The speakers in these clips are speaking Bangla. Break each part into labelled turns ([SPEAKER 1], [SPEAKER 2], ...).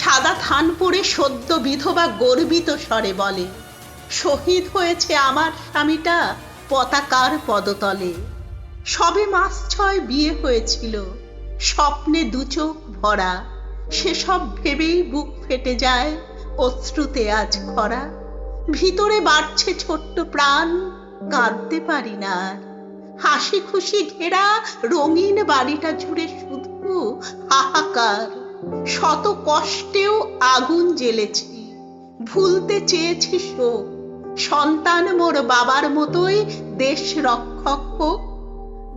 [SPEAKER 1] সাদা থান পরে সদ্য বিধবা গর্বিত স্বরে বলে, শহীদ হয়েছে আমার স্বামীটা পতাকার পদতলে। সবে মাস ছয় বিয়ে হয়েছিল, স্বপ্নে দুচোখ ভরা। সেসব ভেবেই বুক ফেটে যায় অশ্রুতে আজ খরা। ভিতরে বাড়ছে ছোট্ট প্রাণ, কাঁদতে পারি না হাসি খুশি ঘেরা রঙিন বাড়িটা জুড়ে শুধু হাহাকার। শত কষ্টেও আগুন জ্বেলেছি। ভুলতে চেয়েছি শোক। সন্তান মোর বাবার মতোই দেশ রক্ষক হোক।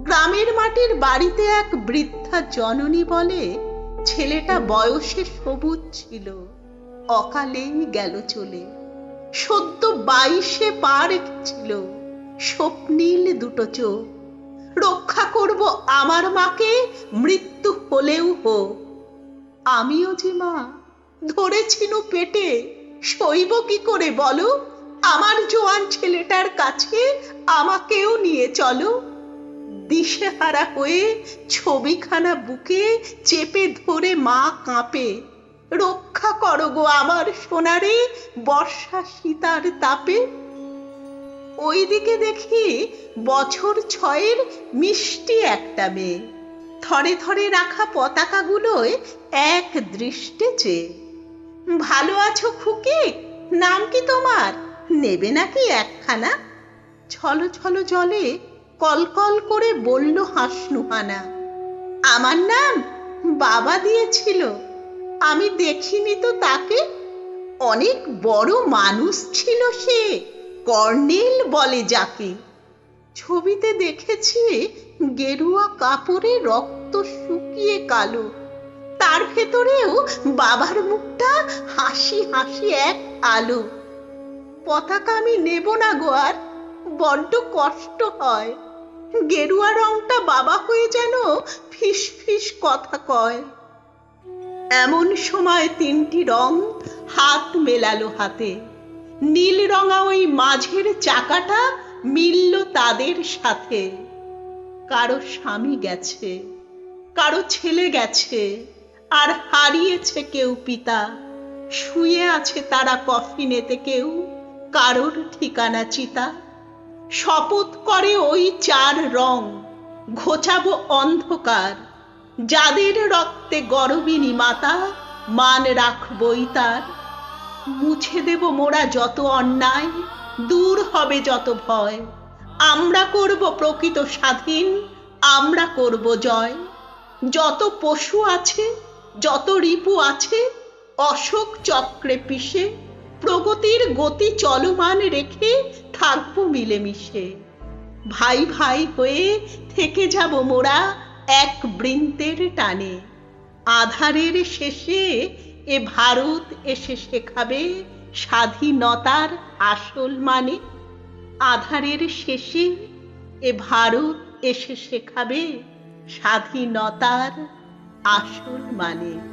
[SPEAKER 1] গ্রামের মাটির বাড়িতে এক বৃদ্ধা জননী বলে, ছেলেটা বয়সে সবুজ ছিল, অকালেই গেল চলে। সদ্য বাইশে পা রেখেছিল স্বপ্নীল দুটো চোখ। রক্ষা করব আমার মাকে, মৃত্যু হলেও হোক। আমিও যে মা, ধরেছিনু পেটে, সইব কি করে বলো? আমার জোয়ান ছেলেটার কাছে আমাকেও নিয়ে চলো। দিশেহারা হয়ে ছবিখানা বুকে চেপে ধরে মা কাঁপে। রক্ষা করো গো আমার সোনারে, বর্ষা সীতার তাপে। ওইদিকে দেখি বছর ছয়ের মিষ্টি একটা মেয়ে। থরে থরে রাখা পতাকাগুলোয় এক দৃষ্টে চেয়ে ভালো আছো খুকি? নাম কি তোমার? নেবে নাকি একখানা? ছলো ছলো জলে কলকল করে বলল হাসনুহানা, আমার নাম বাবা দিয়েছিল, আমি দেখিনি তো তাকে। অনেক বড় মানুষ ছিল সে, কর্নেল বলে যাকে। ছবিতে দেখেছি গেরুয়া কাপড়ে রক্ত শুকিয়ে কালো। তার ভেতরেও বাবার মুখটা হাসি হাসি এক আলো। পতাকা আমি নেব না গো আর, বড্ড কষ্ট হয়। গেরুয়া রংটা বাবা হয়ে যেন ফিস ফিস কথা কয়। এমন সময় তিনটি রং হাত মেলালো হাতে। নীল রঙা ওই মাঝের চাকাটা মিলল তাদের সাথে। কারও স্বামী গেছে। কারও ছেলে গেছে, আর হারিয়েছে কেউ পিতা। শুয়ে আছে তারা কফিনেতে কেউ, কারোর ঠিকানা চিতা। শপথ করে ওই চার রং, ঘোচাবো অন্ধকার। যাদের রক্তে গরবিনী মাতা, মান রাখবই তার। মুছে দেব মোরা যত অন্যায়, দূর হবে যত ভয়। আমরা করব প্রকৃত স্বাধীন, আমরা করব জয়। যত পশু আছে, যত রিপু আছে, অশোক চক্রে পিষে, প্রগতির গতি চলমান রেখে থাকব মিলেমিশে। ভাই ভাই হয়ে থেকে যাব মোরা এক বৃন্তের টানে। আধারের শেষে এ ভারত এসে শেখাবে স্বাধীনতার আসল মানে। আধারের শেষে এ ভারত এসে শেখাবে স্বাধীনতার আসল মানে